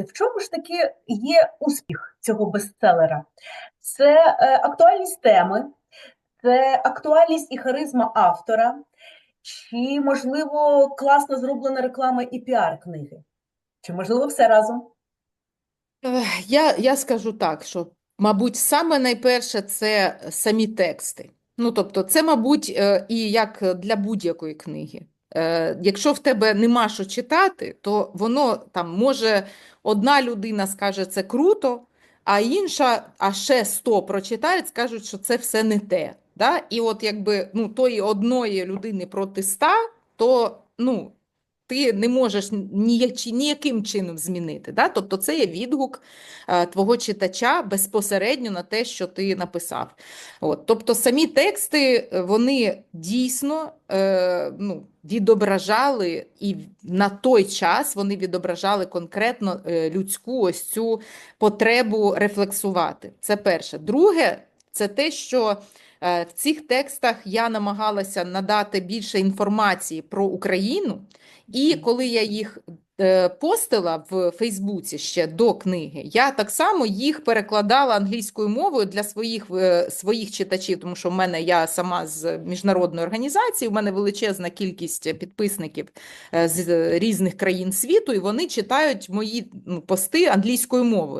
запитати, в чому ж таки є успіх цього бестселера? Це е, актуальність теми, це актуальність і харизма автора, чи, можливо, класно зроблена реклама і піар книги? Чи, можливо, все разом? Я, я скажу так, що, мабуть, саме найперше це самі тексти. Ну, тобто, це, мабуть, е, і як для будь-якої книги. Е, Якщо в тебе нема що читати, то воно там може одна людина скаже це круто, а інша, а ще 100 прочитають, скажуть, що це все не те. Да? І от якби ну, тої одної людини проти ста, то ну, ти не можеш ніяк- ніяким чином змінити. Да? Тобто це є відгук е, твого читача безпосередньо на те, що ти написав. От, тобто самі тексти, е, вони дійсно е, ну, відображали, і на той час вони відображали конкретно е, людську ось цю потребу рефлексувати. Це перше. Друге, це те, що е, в цих текстах я намагалася надати більше інформації про Україну, і коли я їх е, постила в Фейсбуці ще до книги, я так само їх перекладала англійською мовою для своїх, е, своїх читачів, тому що в мене я сама з міжнародної організації, у мене величезна кількість підписників з різних країн світу, і вони читають мої ну, пости англійською мовою.